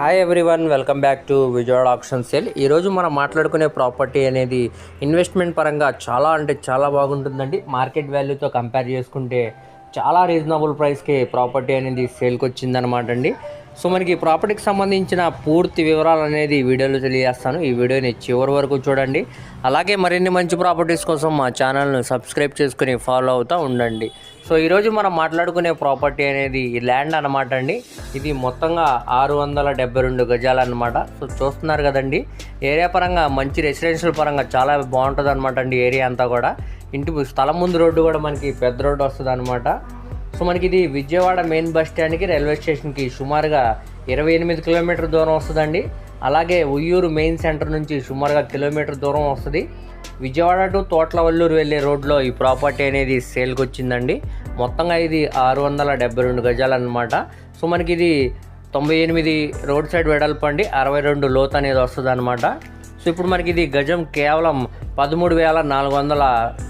Hi everyone welcome back to Vijayawada option sale ఈరోజు మనం మాట్లాడుకునే ప్రాపర్టీ అనేది ఇన్వెస్ట్మెంట్ పరంగా చాలా అంటే చాలా బాగుంటుందండి. మార్కెట్ వాల్యూతో కంపేర్ చేసుకుంటే చాలా రీజనబుల్ ప్రైస్కి ప్రాపర్టీ అనేది సేల్కి వచ్చిందనమాట అండి. సో మనకి ప్రాపర్టీకి సంబంధించిన పూర్తి వివరాలు అనేది వీడియోలో తెలియజేస్తాను. ఈ వీడియోని చివరి వరకు చూడండి. అలాగే మరిన్ని మంచి ప్రాపర్టీస్ కోసం మా ఛానల్ను సబ్స్క్రైబ్ చేసుకుని ఫాలో అవుతూ ఉండండి. సో ఈరోజు మనం మాట్లాడుకునే ప్రాపర్టీ అనేది ఈ ల్యాండ్ అనమాట అండి. ఇది మొత్తంగా ఆరు వందల డెబ్బై రెండు గజాలు అనమాట సో చూస్తున్నారు కదండి ఏరియా పరంగా మంచి రెసిడెన్షియల్ పరంగా చాలా బాగుంటుంది అనమాట అండి ఏరియా అంతా కూడా. ఇంటి స్థలం ముందు రోడ్డు కూడా మనకి పెద్ద రోడ్డు వస్తుంది అనమాట సో మనకి ఇది విజయవాడ మెయిన్ బస్ స్టాండ్కి రైల్వే స్టేషన్కి సుమారుగా ఇరవై ఎనిమిది కిలోమీటర్ దూరం వస్తుందండి. అలాగే ఉయ్యూరు మెయిన్ సెంటర్ నుంచి సుమారుగా కిలోమీటర్ దూరం వస్తుంది. విజయవాడ టు తోట్లవల్లూరు వెళ్ళే రోడ్లో ఈ ప్రాపర్టీ అనేది సేల్కి వచ్చిందండి మొత్తంగా ఇది ఆరు వందల డెబ్బై రెండు గజాలు అనమాట సో మనకి ఇది తొంభై ఎనిమిది రోడ్ సైడ్ వెడల్పండి అరవై రెండు లోత్ అనేది వస్తుంది అనమాట సో ఇప్పుడు మనకి ఇది గజం కేవలం పదమూడు వేల నాలుగు వందల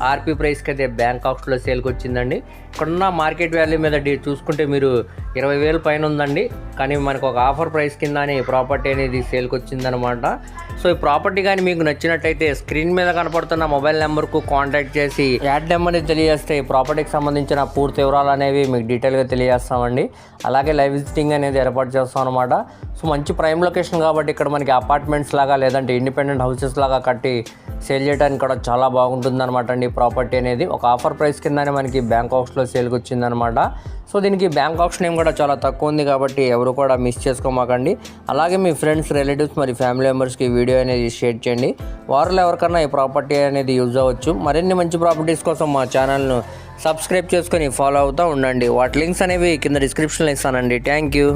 ఆర్పీ ప్రైస్కి అయితే బ్యాంకాక్స్లో సేల్కి వచ్చిందండి. ఇక్కడున్న మార్కెట్ వాల్యూ మీద చూసుకుంటే మీరు ఇరవై వేలు పైన ఉందండి. కానీ మనకు ఒక ఆఫర్ ప్రైస్ కింద ప్రాపర్టీ అనేది సేల్కి వచ్చిందనమాట. సో ఈ ప్రాపర్టీ కానీ మీకు నచ్చినట్టయితే స్క్రీన్ మీద కనపడుతున్న మొబైల్ నెంబర్కు కాంటాక్ట్ చేసి యాడ్ నెంబర్ని తెలియజేస్తే ఈ ప్రాపర్టీకి సంబంధించిన పూర్తి వివరాలు అనేవి మీకు డీటెయిల్గా తెలియజేస్తామండి. అలాగే లైవ్ విజిటింగ్ అనేది ఏర్పాటు చేస్తాం అనమాట సో మంచి ప్రైమ్ లొకేషన్ కాబట్టి ఇక్కడ మనకి అపార్ట్మెంట్స్ లాగా లేదంటే ఇండిపెండెంట్ హౌసెస్ లాగా కట్టి సేల్ చేయడానికి కూడా చాలా బాగుంటుంది అనమాట అండి ఈ ప్రాపర్టీ అనేది. ఒక ఆఫర్ ప్రైస్ కిందనే మనకి బ్యాంకాక్స్లో సేల్కి వచ్చిందనమాట సో దీనికి బ్యాంకాక్స్ నేమ్ కూడా చాలా తక్కువ ఉంది కాబట్టి ఎవరు కూడా మిస్ చేసుకోమాకండి. అలాగే మీ ఫ్రెండ్స్ రిలేటివ్స్ మరి ఫ్యామిలీ మెంబర్స్కి వీడియో అనేది షేర్ చేయండి. వారిలో ఎవరికన్నా ఈ ప్రాపర్టీ అనేది యూజ్ అవ్వచ్చు. మరిన్ని మంచి ప్రాపర్టీస్ కోసం మా ఛానల్ను సబ్స్క్రైబ్ చేసుకొని ఫాలో అవుతూ ఉండండి. వాటి లింక్స్ అనేవి కింద డిస్క్రిప్షన్లో ఇస్తానండి. Thank you